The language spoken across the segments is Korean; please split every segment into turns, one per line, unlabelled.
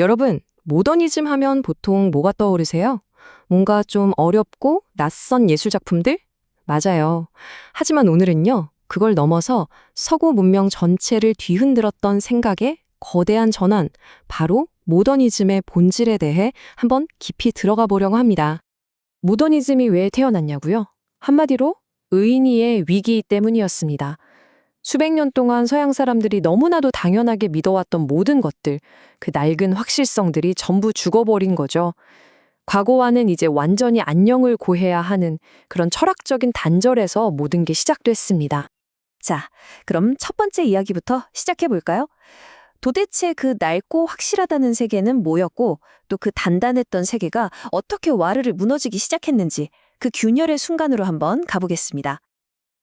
여러분, 모더니즘 하면 보통 뭐가 떠오르세요? 뭔가 좀 어렵고 낯선 예술 작품들? 맞아요. 하지만 오늘은요, 그걸 넘어서 서구 문명 전체를 뒤흔들었던 생각의 거대한 전환, 바로 모더니즘의 본질에 대해 한번 깊이 들어가 보려고 합니다. 모더니즘이 왜 태어났냐고요? 한마디로 의인이의 위기 때문이었습니다. 수백 년 동안 서양 사람들이 너무나도 당연하게 믿어왔던 모든 것들, 그 낡은 확실성들이 전부 죽어버린 거죠. 과거와는 이제 완전히 안녕을 고해야 하는 그런 철학적인 단절에서 모든 게 시작됐습니다.
자, 그럼 첫 번째 이야기부터 시작해 볼까요? 도대체 그 낡고 확실하다는 세계는 뭐였고, 또 그 단단했던 세계가 어떻게 와르르 무너지기 시작했는지 그 균열의 순간으로 한번 가보겠습니다.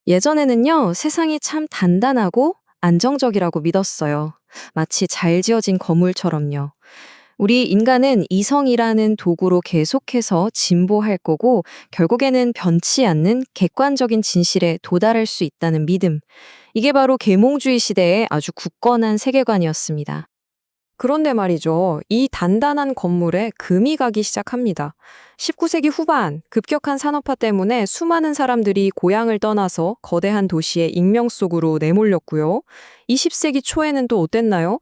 예전에는요, 세상이 참 단단하고 안정적이라고 믿었어요. 마치 잘 지어진 건물처럼요. 우리 인간은 이성이라는 도구로 계속해서 진보할 거고, 결국에는 변치 않는 객관적인 진실에 도달할 수 있다는 믿음. 이게 바로 계몽주의 시대의 아주 굳건한 세계관이었습니다. 그런데 말이죠. 이 단단한 건물에 금이 가기 시작합니다. 19세기 후반 급격한 산업화 때문에 수많은 사람들이 고향을 떠나서 거대한 도시의 익명 속으로 내몰렸고요. 20세기 초에는 또 어땠나요?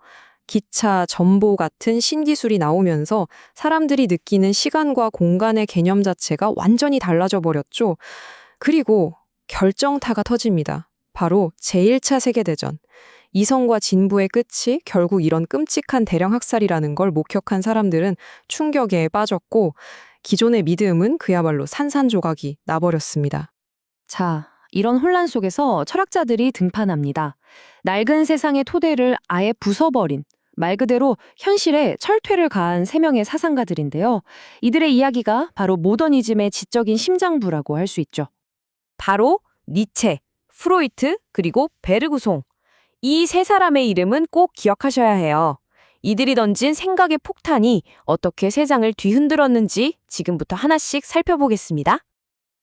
기차, 전보 같은 신기술이 나오면서 사람들이 느끼는 시간과 공간의 개념 자체가 완전히 달라져 버렸죠. 그리고 결정타가 터집니다. 바로 제1차 세계대전. 이성과 진부의 끝이 결국 이런 끔찍한 대량 학살이라는 걸 목격한 사람들은 충격에 빠졌고 기존의 믿음은 그야말로 산산조각이 나버렸습니다.
자, 이런 혼란 속에서 철학자들이 등판합니다. 낡은 세상의 토대를 아예 부숴버린 말 그대로 현실에 철퇴를 가한 세 명의 사상가들인데요. 이들의 이야기가 바로 모더니즘의 지적인 심장부라고 할 수 있죠. 바로 니체, 프로이트, 그리고 베르구송. 이 세 사람의 이름은 꼭 기억하셔야 해요. 이들이 던진 생각의 폭탄이 어떻게 세상을 뒤흔들었는지 지금부터 하나씩 살펴보겠습니다.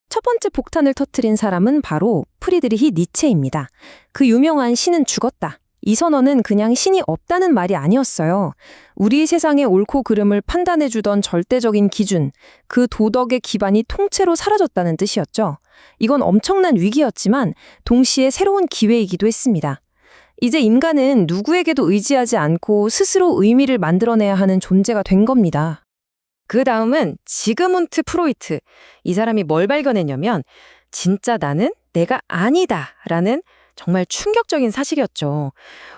첫 번째 폭탄을 터트린 사람은 바로 프리드리히 니체입니다. 그 유명한 신은 죽었다. 이 선언은 그냥 신이 없다는 말이 아니었어요. 우리 세상의 옳고 그름을 판단해주던 절대적인 기준, 그 도덕의 기반이 통째로 사라졌다는 뜻이었죠. 이건 엄청난 위기였지만 동시에 새로운 기회이기도 했습니다. 이제 인간은 누구에게도 의지하지 않고 스스로 의미를 만들어내야 하는 존재가 된 겁니다. 그 다음은 지그문트 프로이트. 이 사람이 뭘 발견했냐면, 진짜 나는 내가 아니다 라는 정말 충격적인 사실이었죠.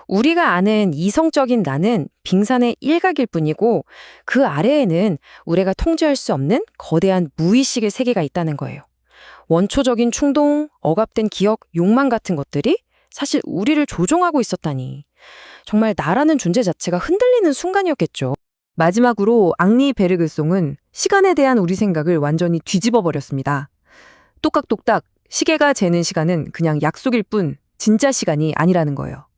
우리가 아는 이성적인 나는 빙산의 일각일 뿐이고, 그 아래에는 우리가 통제할 수 없는 거대한 무의식의 세계가 있다는 거예요. 원초적인 충동, 억압된 기억, 욕망 같은 것들이 사실 우리를 조종하고 있었다니. 정말 나라는 존재 자체가 흔들리는 순간이었겠죠. 마지막으로 앙리 베르그송은 시간에 대한 우리 생각을 완전히 뒤집어 버렸습니다. 똑딱똑딱 시계가 재는 시간은 그냥 약속일 뿐 진짜 시간이 아니라는 거예요.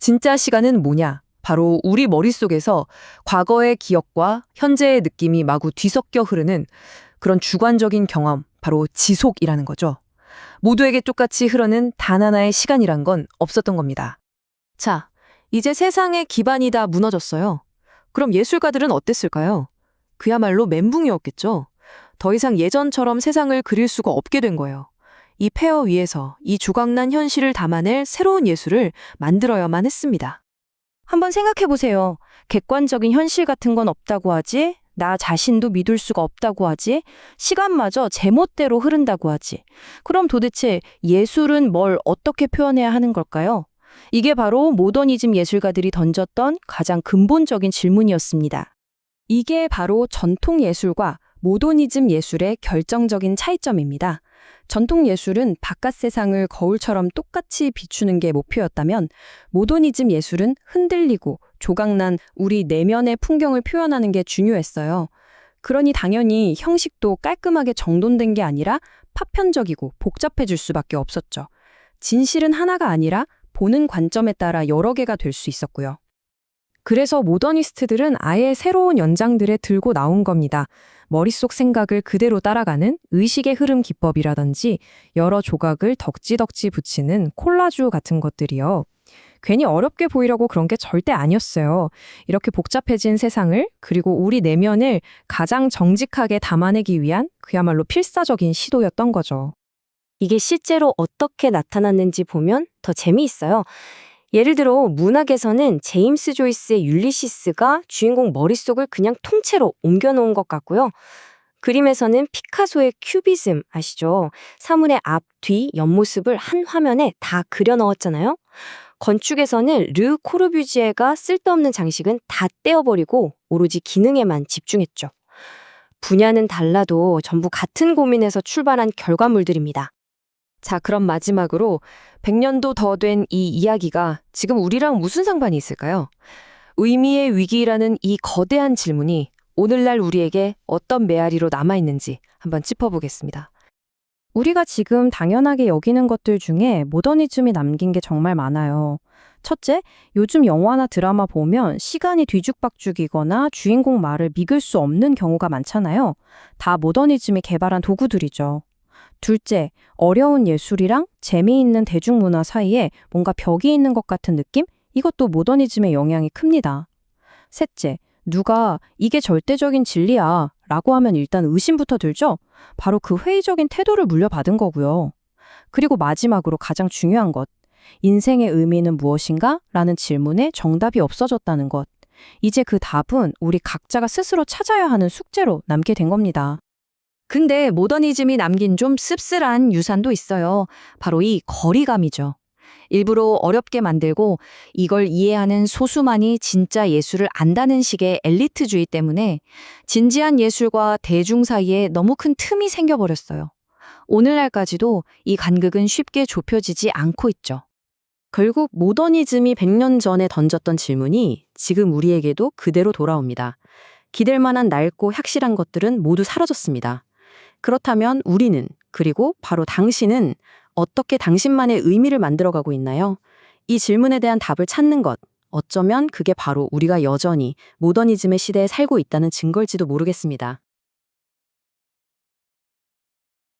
진짜 시간은 뭐냐? 바로 우리 머릿속에서 과거의 기억과 현재의 느낌이 마구 뒤섞여 흐르는 그런 주관적인 경험, 바로 지속이라는 거죠. 모두에게 똑같이 흐르는 단 하나의 시간이란 건 없었던 겁니다. 자, 이제 세상의 기반이 다 무너졌어요. 그럼 예술가들은 어땠을까요? 그야말로 멘붕이었겠죠. 더 이상 예전처럼 세상을 그릴 수가 없게 된 거예요. 이 폐허 위에서 이 조각난 현실을 담아낼 새로운 예술을 만들어야만 했습니다. 한번 생각해 보세요. 객관적인 현실 같은 건 없다고 하지, 나 자신도 믿을 수가 없다고 하지, 시간마저 제멋대로 흐른다고 하지. 그럼 도대체 예술은 뭘 어떻게 표현해야 하는 걸까요? 이게 바로 모더니즘 예술가들이 던졌던 가장 근본적인 질문이었습니다. 이게 바로 전통 예술과 모더니즘 예술의 결정적인 차이점입니다. 전통 예술은 바깥 세상을 거울처럼 똑같이 비추는 게 목표였다면 모더니즘 예술은 흔들리고 조각난 우리 내면의 풍경을 표현하는 게 중요했어요. 그러니 당연히 형식도 깔끔하게 정돈된 게 아니라 파편적이고 복잡해질 수밖에 없었죠. 진실은 하나가 아니라 보는 관점에 따라 여러 개가 될 수 있었고요. 그래서 모더니스트들은 아예 새로운 연장들에 들고 나온 겁니다. 머릿속 생각을 그대로 따라가는 의식의 흐름 기법이라든지 여러 조각을 덕지덕지 붙이는 콜라주 같은 것들이요.
괜히 어렵게 보이려고 그런 게 절대 아니었어요. 이렇게 복잡해진 세상을 그리고 우리 내면을 가장 정직하게 담아내기 위한 그야말로 필사적인 시도였던 거죠.
이게 실제로 어떻게 나타났는지 보면 더 재미있어요. 예를 들어 문학에서는 제임스 조이스의 율리시스가 주인공 머릿속을 그냥 통째로 옮겨놓은 것 같고요. 그림에서는 피카소의 큐비즘 아시죠? 사물의 앞, 뒤, 옆모습을 한 화면에 다 그려 넣었잖아요. 건축에서는 르 코르뷰지에가 쓸데없는 장식은 다 떼어버리고 오로지 기능에만 집중했죠. 분야는 달라도 전부 같은 고민에서 출발한 결과물들입니다.
자, 그럼 마지막으로 100년도 더 된 이 이야기가 지금 우리랑 무슨 상관이 있을까요? 의미의 위기라는 이 거대한 질문이 오늘날 우리에게 어떤 메아리로 남아있는지 한번 짚어보겠습니다.
우리가 지금 당연하게 여기는 것들 중에 모더니즘이 남긴 게 정말 많아요. 첫째, 요즘 영화나 드라마 보면 시간이 뒤죽박죽이거나 주인공 말을 믿을 수 없는 경우가 많잖아요. 다 모더니즘이 개발한 도구들이죠. 둘째, 어려운 예술이랑 재미있는 대중문화 사이에 뭔가 벽이 있는 것 같은 느낌? 이것도 모더니즘의 영향이 큽니다. 셋째, 누가 이게 절대적인 진리야 라고 하면 일단 의심부터 들죠? 바로 그 회의적인 태도를 물려받은 거고요. 그리고 마지막으로 가장 중요한 것. 인생의 의미는 무엇인가? 라는 질문에 정답이 없어졌다는 것. 이제 그 답은 우리 각자가 스스로 찾아야 하는 숙제로 남게 된 겁니다.
근데 모더니즘이 남긴 좀 씁쓸한 유산도 있어요. 바로 이 거리감이죠. 일부러 어렵게 만들고 이걸 이해하는 소수만이 진짜 예술을 안다는 식의 엘리트주의 때문에 진지한 예술과 대중 사이에 너무 큰 틈이 생겨버렸어요. 오늘날까지도 이 간극은 쉽게 좁혀지지 않고 있죠.
결국 모더니즘이 100년 전에 던졌던 질문이 지금 우리에게도 그대로 돌아옵니다. 기댈 만한 낡고 확실한 것들은 모두 사라졌습니다. 그렇다면 우리는, 그리고 바로 당신은 어떻게 당신만의 의미를 만들어가고 있나요? 이 질문에 대한 답을 찾는 것, 어쩌면 그게 바로 우리가 여전히 모더니즘의 시대에 살고 있다는 증거일지도 모르겠습니다.